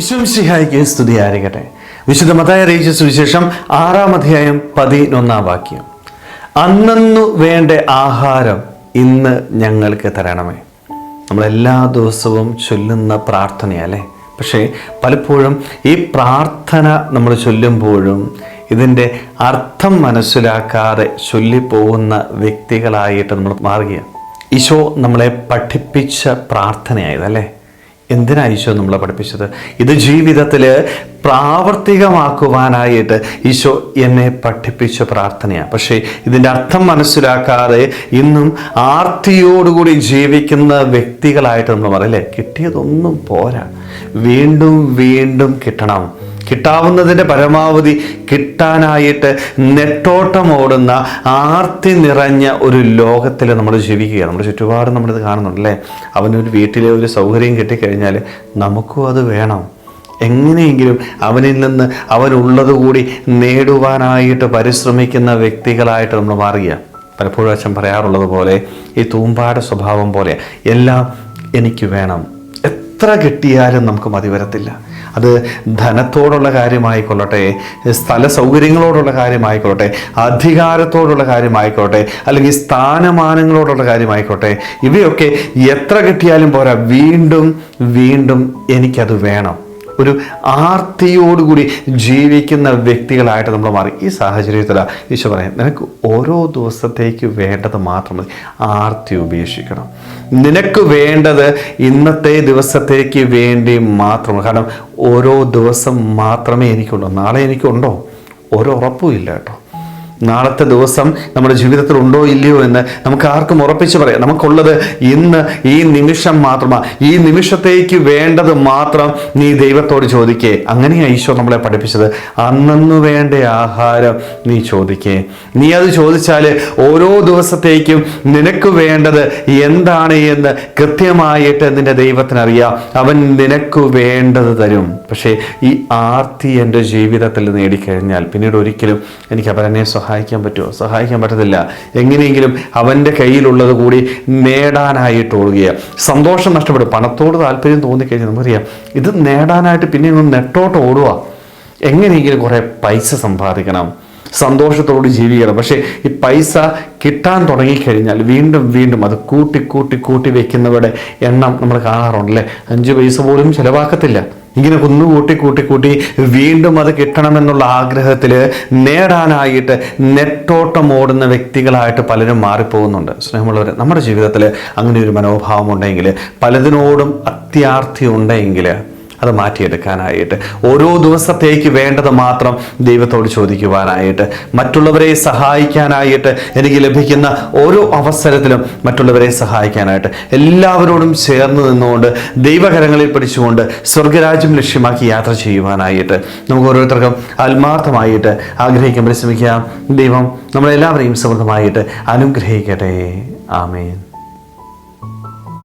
വിശ്വംസിഹായിക്ക് സ്തുതി ആയിരിക്കട്ടെ. വിശുദ്ധ മതായ അറിയിച്ച സുവിശേഷം ആറാം അധ്യായം പതിനൊന്നാം വാക്യം. അന്നു വേണ്ട ആഹാരം ഇന്ന് ഞങ്ങൾക്ക് തരണമേ. നമ്മൾ എല്ലാ ദിവസവും ചൊല്ലുന്ന പ്രാർത്ഥനയല്ലേ? പക്ഷേ പലപ്പോഴും ഈ പ്രാർത്ഥന നമ്മൾ ചൊല്ലുമ്പോഴും ഇതിന്റെ അർത്ഥം മനസ്സിലാക്കാതെ ചൊല്ലിപ്പോകുന്ന വ്യക്തികളായിട്ട് നമ്മൾ മാറുകയാണ്. ഈശോ നമ്മളെ പഠിപ്പിച്ച പ്രാർത്ഥനയായതല്ലേ? എന്തിനാ ഈശോ നമ്മളെ പഠിപ്പിച്ചത്? ഇത് ജീവിതത്തിൽ പ്രാവർത്തികമാക്കുവാനായിട്ട് ഈശോ എന്നെ പഠിപ്പിച്ച പ്രാർത്ഥനയാണ്. പക്ഷേ ഇതിന്റെ അർത്ഥം മനസ്സിലാക്കാതെ ഇന്നും ആർത്തിയോടുകൂടി ജീവിക്കുന്ന വ്യക്തികളായിട്ട് നമ്മൾ പറയല്ലേ കിട്ടിയതൊന്നും പോരാ. വീണ്ടും വീണ്ടും കിട്ടണം. കിട്ടാവുന്നതിന്റെ പരമാവധി കിട്ടാനായിട്ട് നെട്ടോട്ടം ഓടുന്ന ആർത്തി നിറഞ്ഞ ഒരു ലോകത്തിൽ നമ്മൾ ജീവിക്കുക നമ്മുടെ ചുറ്റുപാടും നമ്മളിത് കാണുന്നുണ്ടല്ലേ അവനൊരു വീട്ടിലെ ഒരു സൗകര്യം കിട്ടിക്കഴിഞ്ഞാൽ നമുക്കും അത് വേണം. എങ്ങനെയെങ്കിലും അവനിൽ നിന്ന് അവനുള്ളത് കൂടി നേടുവാനായിട്ട് പരിശ്രമിക്കുന്ന വ്യക്തികളായിട്ട് നമ്മൾ മാറുക പലപ്പോഴും അച്ഛൻ പറയാറുള്ളത് പോലെ ഈ തൂമ്പാട് സ്വഭാവം പോലെ എല്ലാം എനിക്ക് വേണം. എത്ര കിട്ടിയാലും നമുക്ക് മതി വരത്തില്ല. അത് ധനത്തോടുള്ള കാര്യമായിക്കൊള്ളട്ടെ സ്ഥല സൗകര്യങ്ങളോടുള്ള കാര്യമായിക്കൊള്ളട്ടെ അധികാരത്തോടുള്ള കാര്യമായിക്കോട്ടെ അല്ലെങ്കിൽ സ്ഥാനമാനങ്ങളോടുള്ള കാര്യമായിക്കോട്ടെ ഇവയൊക്കെ എത്ര കിട്ടിയാലും പോരാ വീണ്ടും വീണ്ടും എനിക്കത് വേണം. ഒരു ആർത്തിയോടുകൂടി ജീവിക്കുന്ന വ്യക്തികളായിട്ട് നമ്മൾ മാറി. ഈ സാഹചര്യത്തിലാണ് ഈശോ പറയാം നിനക്ക് ഓരോ ദിവസത്തേക്ക് വേണ്ടത് മാത്രം മതി. ആർത്തി ഉപേക്ഷിക്കണം. നിനക്ക് വേണ്ടത് ഇന്നത്തെ ദിവസത്തേക്ക് വേണ്ടി മാത്രം കാരണം ഓരോ ദിവസം മാത്രമേ എനിക്കുള്ളൂ നാളെ എനിക്കുണ്ടോ? ഒരു ഉറപ്പും ഇല്ല കേട്ടോ. നാളത്തെ ദിവസം നമ്മുടെ ജീവിതത്തിൽ ഉണ്ടോ ഇല്ലയോ എന്ന് നമുക്ക് ആർക്കും ഉറപ്പിച്ച് പറയാം. നമുക്കുള്ളത് ഇന്ന് ഈ നിമിഷം മാത്രമാണ് ഈ നിമിഷത്തേക്ക് വേണ്ടത് മാത്രം നീ ദൈവത്തോട് ചോദിക്കേ. അങ്ങനെയാണ് ഈശോ നമ്മളെ പഠിപ്പിച്ചത്. അന്നു വേണ്ട ആഹാരം നീ ചോദിക്കേ. നീ അത് ചോദിച്ചാൽ ഓരോ ദിവസത്തേക്കും നിനക്ക് വേണ്ടത് എന്താണ് എന്ന് കൃത്യമായിട്ട് നിന്റെ ദൈവത്തിനറിയാം. അവൻ നിനക്ക് വേണ്ടത് തരും. പക്ഷേ ഈ ആർത്തി എന്റെ ജീവിതത്തിൽ നേടിക്കഴിഞ്ഞാൽ പിന്നീട് ഒരിക്കലും എനിക്ക് അവരെന്നെ സഹായിക്കാൻ പറ്റുമോ? സഹായിക്കാൻ പറ്റത്തില്ല. എങ്ങനെയെങ്കിലും അവന്റെ കയ്യിലുള്ളത് കൂടി നേടാനായിട്ട് ഓടുകയാണ് സന്തോഷം നഷ്ടപ്പെടും. പണത്തോട് താല്പര്യം തോന്നിക്കഴിഞ്ഞാൽ നമുക്കറിയാം ഇത് നേടാനായിട്ട് പിന്നെ ഒന്ന് നെട്ടോട്ട് ഓടുക. എങ്ങനെയെങ്കിലും കുറേ പൈസ സമ്പാദിക്കണം. സന്തോഷത്തോട് ജീവിക്കണം. പക്ഷേ ഈ പൈസ കിട്ടാൻ തുടങ്ങിക്കഴിഞ്ഞാൽ വീണ്ടും വീണ്ടും അത് കൂട്ടി കൂട്ടി കൂട്ടി വെക്കുന്നവരുടെ എണ്ണം നമ്മൾ കാണാറുണ്ടല്ലേ? അഞ്ച് പൈസ പോലും ചിലവാക്കത്തില്ല. ഇങ്ങനെ കുന്നു കൂട്ടി കൂട്ടി കൂട്ടി വീണ്ടും അത് കിട്ടണമെന്നുള്ള ആഗ്രഹത്തിൽ നേടാനായിട്ട് നെട്ടോട്ടം ഓടുന്ന വ്യക്തികളായിട്ട് പലരും മാറിപ്പോകുന്നുണ്ട്. സ്നേഹമുള്ളവർ നമ്മുടെ ജീവിതത്തിൽ അങ്ങനെ ഒരു മനോഭാവം ഉണ്ടെങ്കിൽ പലതിനോടും അത്യാർത്ഥി ഉണ്ടെങ്കിൽ അത് മാറ്റിയെടുക്കാനായിട്ട്. ഓരോ ദിവസത്തേക്ക് വേണ്ടത് മാത്രം ദൈവത്തോട് ചോദിക്കുവാനായിട്ട് മറ്റുള്ളവരെ സഹായിക്കാനായിട്ട് എനിക്ക് ലഭിക്കുന്ന ഓരോ അവസരത്തിലും മറ്റുള്ളവരെ സഹായിക്കാനായിട്ട്. എല്ലാവരോടും ചേർന്ന് നിന്നുകൊണ്ട് ദൈവകരങ്ങളിൽ പിടിച്ചുകൊണ്ട് സ്വർഗരാജ്യം ലക്ഷ്യമാക്കി യാത്ര ചെയ്യുവാനായിട്ട് നമുക്ക് ഓരോരുത്തർക്കും ആത്മാർത്ഥമായിട്ട് ആഗ്രഹിക്കാൻ പരിശ്രമിക്കാം. ദൈവം നമ്മളെല്ലാവരെയും സമൃദ്ധമായിട്ട് അനുഗ്രഹിക്കട്ടെ. ആമേൻ.